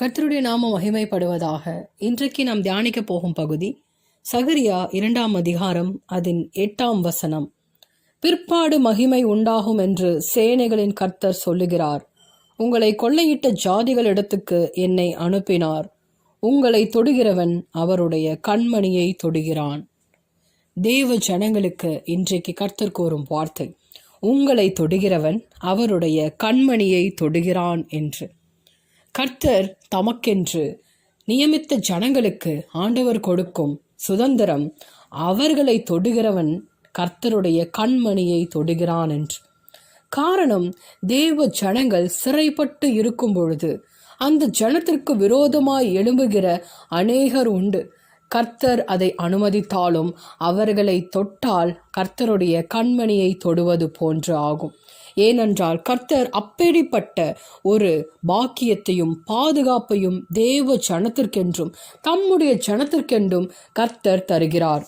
கர்த்தருடைய நாம மகிமைப்படுவதாக இன்றைக்கு நாம் தியானிக்க போகும் பகுதி சகரியா இரண்டாம் அதிகாரம் அதன் எட்டாம் வசனம். பிற்பாடு மகிமை உண்டாகும் என்று சேனைகளின் கர்த்தர் சொல்லுகிறார். உங்களை கொள்ளையிட்ட ஜாதிகளிடத்துக்கு என்னை அனுப்பினார். உங்களை தொடுகிறவன் அவருடைய கண்மணியை தொடுகிறான். தேவ ஜனங்களுக்கு இன்றைக்கு கர்த்தர் கூறும் வார்த்தை உங்களை தொடுகிறவன் அவருடைய கண்மணியை தொடுகிறான் என்று. கர்த்தர் தமக்கென்று நியமித்த ஜனங்களுக்கு ஆண்டவர் கொடுக்கும் சுதந்திரம் அவர்களை தொடுகிறவன் கர்த்தருடைய கண்மணியை தொடுகிறான் என்று. காரணம் தேவ ஜனங்கள் சிறைப்பட்டு இருக்கும் பொழுது அந்த ஜனத்திற்கு விரோதமாய் எழும்புகிற அநேகர் உண்டு. கர்த்தர் அதை அனுமதித்தாலும் அவர்களை தொட்டால் கர்த்தருடைய கண்மணியை தொடுவது போன்று ஆகும். ஏனென்றால் கர்த்தர் அப்படிப்பட்ட ஒரு பாக்கியத்தையும் பாதுகாப்பையும் தேவ ஜனத்திற்கென்றும் தம்முடைய ஜனத்திற்கென்றும் கர்த்தர் தருகிறார்.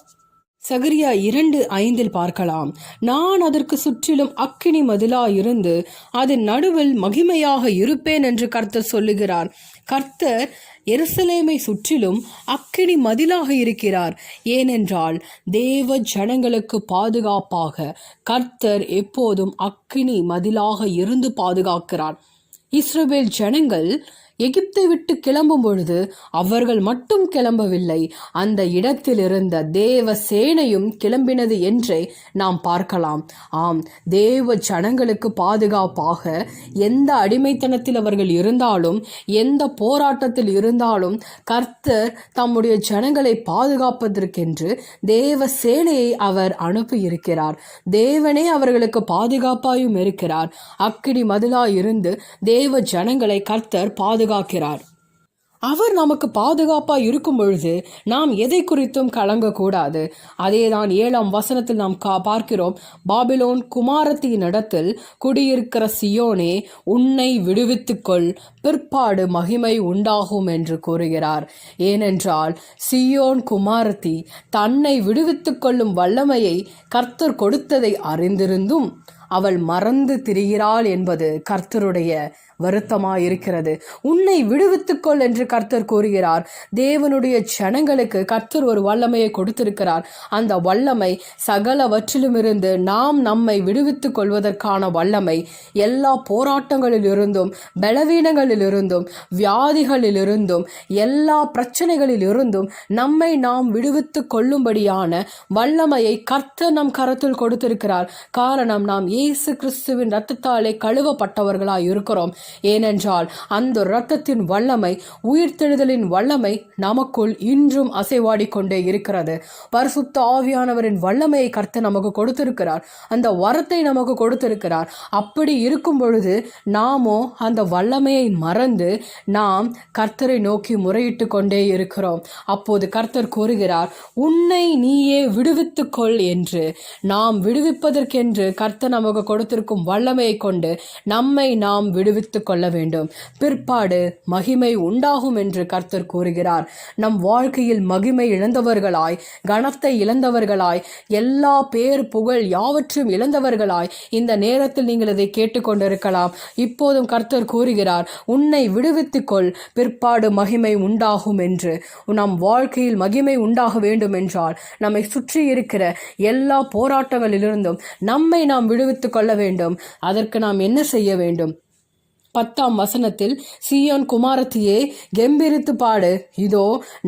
சகரியா இரண்டு ஐந்தில் பார்க்கலாம். நான் அதற்கு சுற்றிலும் அக்கினி மதிலாயிருந்து அதன் நடுவில் மகிமையாக இருப்பேன் என்று கர்த்தர் சொல்லுகிறார். கர்த்தர் எருசலேமை சுற்றிலும் அக்கினி மதிலாக இருக்கிறார். ஏனென்றால் தேவ ஜனங்களுக்கு பாதுகாப்பாக கர்த்தர் எப்போதும் அக்கினி மதிலாக இருந்து பாதுகாக்கிறார். இஸ்ரேல் ஜனங்கள் எகிப்தை விட்டு கிளம்பும் பொழுது அவர்கள் மட்டும் கிளம்பவில்லை. அந்த இடத்தில் இருந்த தேவ சேனையும் கிளம்பினது என்றே நாம் பார்க்கலாம். ஆம் தேவ ஜனங்களுக்கு பாதுகாப்பாக எந்த அடிமைத்தனத்தில் அவர்கள் இருந்தாலும் எந்த போராட்டத்தில் இருந்தாலும் கர்த்தர் தம்முடைய ஜனங்களை பாதுகாப்பதற்கென்று தேவ சேனையை அவர் அனுப்பி இருக்கிறார் தேவனே அவர்களுக்கு பாதுகாப்பாயும் இருக்கிறார். அக்கிடி மதிலாயிருந்து தேவ ஜனங்களை கர்த்தர் பாதுகாக்கிறார். அவர் நமக்கு பாதுகாப்பா இருக்கும் பொழுது நாம் எதை குறித்தும் கலங்கக்கூடாது. அதேதான் ஏழாம் வசனத்தில் நாம் கா பார்க்கிறோம் பாபிலோன் குமாரத்தின் இடத்தில் குடியிருக்கிற சியோனே உன்னை விடுவித்துக்கொள் பிற்பாடு மகிமை உண்டாகும் என்று கூறுகிறார். ஏனென்றால் சியோன் குமாரத்தி தன்னை விடுவித்துக் கொள்ளும் வல்லமையை கர்த்தர் கொடுத்ததை அறிந்திருந்தும் அவள் மறந்து திரிகிறாள் என்பது கர்த்தருடைய வருத்தமாயிருக்கிறது. உன்னை விடுவித்துக்கொள் என்று கர்த்தர் கூறுகிறார். தேவனுடைய ஜனங்களுக்கு கர்த்தர் ஒரு வல்லமையை கொடுத்திருக்கிறார். அந்த வல்லமை சகலவற்றிலும் இருந்து நாம் நம்மை விடுவித்துக் கொள்வதற்கான வல்லமை எல்லா போராட்டங்களில் இருந்தும் பலவீனங்களில் இருந்தும் வியாதிகளில் இருந்தும் எல்லா பிரச்சனைகளில் இருந்தும் நம்மை நாம் விடுவித்துக் கொள்ளும்படியான வல்லமையை கர்த்தர் நம் கரத்தில் கொடுத்திருக்கிறார். காரணம் நாம் இயேசு கிறிஸ்துவின் ரத்தத்தாலே கழுவப்பட்டவர்களாய் இருக்கிறோம் ஏனென்றால் அந்த இரத்தத்தின் வல்லமை உயிர்த்தெழுதலின் வல்லமை நமக்குள் இன்றும் அசைவாடி கொண்டே இருக்கிறது. பரிசுத்த ஆவியானவரின் வல்லமையை கர்த்தர் நமக்கு கொடுத்திருக்கிறார். அந்த வரத்தை நமக்கு கொடுத்திருக்கிறார். அப்படி இருக்கும் பொழுது நாமோ அந்த வல்லமையை மறந்து நாம் கர்த்தரை நோக்கி முறையிட்டு கொண்டே இருக்கிறோம். அப்போது கர்த்தர் கூறுகிறார் உன்னை நீயே விடுவித்துக்கொள் என்று. நாம் விடுவிப்பதற்கென்று கர்த்தர் நமக்கு கொடுத்திருக்கும் வல்லமையை கொண்டு நம்மை நாம் விடுவித்துக் கொள்ள வேண்டும். பிற்பாடு மகிமை உண்டாகும் என்று கர்த்தர் கூறுகிறார். நம் வாழ்க்கையில் மகிமை இழந்தவர்களாய் கனத்தை இழந்தவர்களாய் எல்லா பேர் புகழ் யாவற்றும் இழந்தவர்களாய் இந்த நேரத்தில் நீங்கள் இதை கேட்டுக்கொண்டிருக்கலாம் இப்போதும் கர்த்தர் கூறுகிறார் உன்னை விடுவித்துக்கொள் பிற்பாடு மகிமை உண்டாகும் என்று. நம் வாழ்க்கையில் மகிமை உண்டாக வேண்டும் என்றால் நம்மை சுற்றி இருக்கிற எல்லா போராட்டங்களிலிருந்தும் நம்மை நாம் விடுவித்துக் கொள்ள வேண்டும். அதற்கு நாம் என்ன செய்ய வேண்டும்? பத்தாம் வசனத்தில் சீயோன் குமாரத்தியே கெம்பீரித்து பாடு. இதோ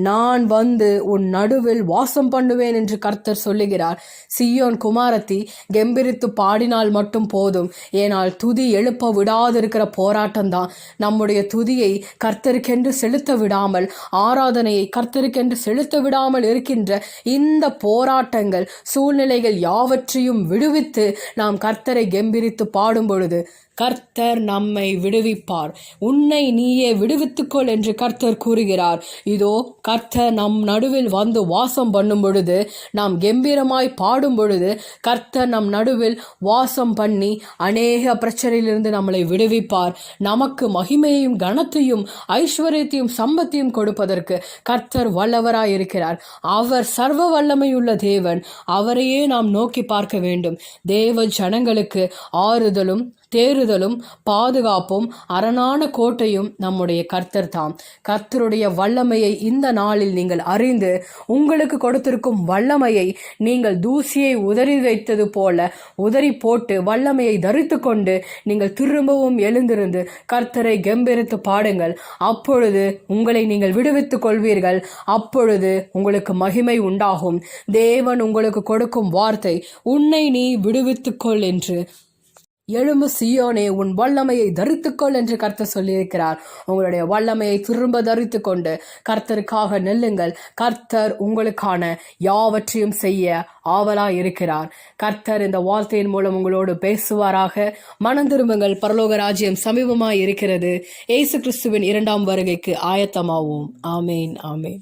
நான் வந்து உன் நடுவில் வாசம் பண்ணுவேன் என்று கர்த்தர் சொல்லுகிறார். சீயோன் குமாரத்தி கெம்பீரித்து பாடினால் மட்டும் போதும். ஏனால் துதி எழுப்ப விடாதிருக்கிற போராட்டம்தான். நம்முடைய துதியை கர்த்தருக்கென்று செலுத்த விடாமல் ஆராதனையை கர்த்தருக்கென்று செலுத்த விடாமல் இருக்கின்ற இந்த போராட்டங்கள் சூழ்நிலைகள் யாவற்றையும் விடுவித்து நாம் கர்த்தரை கெம்பீரித்து பாடும் பொழுது கர்த்தர் நம்மை விடுவிப்பார். உன்னை நீயே விடுவித்துக்கொள் என்று கர்த்தர் கூறுகிறார். இதோ கர்த்தர் நம் நடுவில் வந்து வாசம் பண்ணும் பொழுது நாம் கம்பீரமாய் பாடும் பொழுது கர்த்தர் நம் நடுவில் வாசம் பண்ணி அநேக பிரச்சனையிலிருந்து நம்மளை விடுவிப்பார். நமக்கு மகிமையையும் கனத்தையும் ஐஸ்வர்யத்தையும் சம்பத்தையும் கொடுப்பதற்கு கர்த்தர் வல்லவராய் இருக்கிறார். அவர் சர்வ வல்லமையுள்ள தேவன். அவரையே நாம் நோக்கி பார்க்க வேண்டும். தேவ ஜனங்களுக்கு ஆறுதலும் தேறுதலும் பாதுகாப்பும் அரணான கோட்டையும் நம்முடைய கர்த்தர் தாம். கர்த்தருடைய வல்லமையை இந்த நாளில் நீங்கள் அறிந்து உங்களுக்கு கொடுத்திருக்கும் வல்லமையை நீங்கள் தூசியை உதறி வைத்தது போல உதறி போட்டு வல்லமையை தரித்து கொண்டு நீங்கள் திரும்பவும் எழுந்திருந்து கர்த்தரை கம்பீரித்து பாடுங்கள். அப்பொழுது உங்களை நீங்கள் விடுவித்துக் கொள்வீர்கள். அப்பொழுது உங்களுக்கு மகிமை உண்டாகும். தேவன் உங்களுக்கு கொடுக்கும் வார்த்தை உன்னை நீ விடுவித்துக்கொள் என்று எழும்பு சியோனே உன் வல்லமையை தரித்துக்கொள் என்று கர்த்தர் சொல்லியிருக்கிறார். உங்களுடைய வல்லமையை திரும்ப தரித்து கொண்டு கர்த்தருக்காக நெல்லுங்கள். கர்த்தர் உங்களுக்கான யாவற்றையும் செய்ய ஆவலா இருக்கிறார் கர்த்தர் இந்த வார்த்தையின் மூலம் உங்களோடு பேசுவாராக. மனம் திரும்புங்கள். பரலோக ராஜ்யம் சமீபமாய் இருக்கிறது இயேசு கிறிஸ்துவின் இரண்டாம் வருகைக்கு ஆயத்தமாவோம். ஆமேன் ஆமேன்.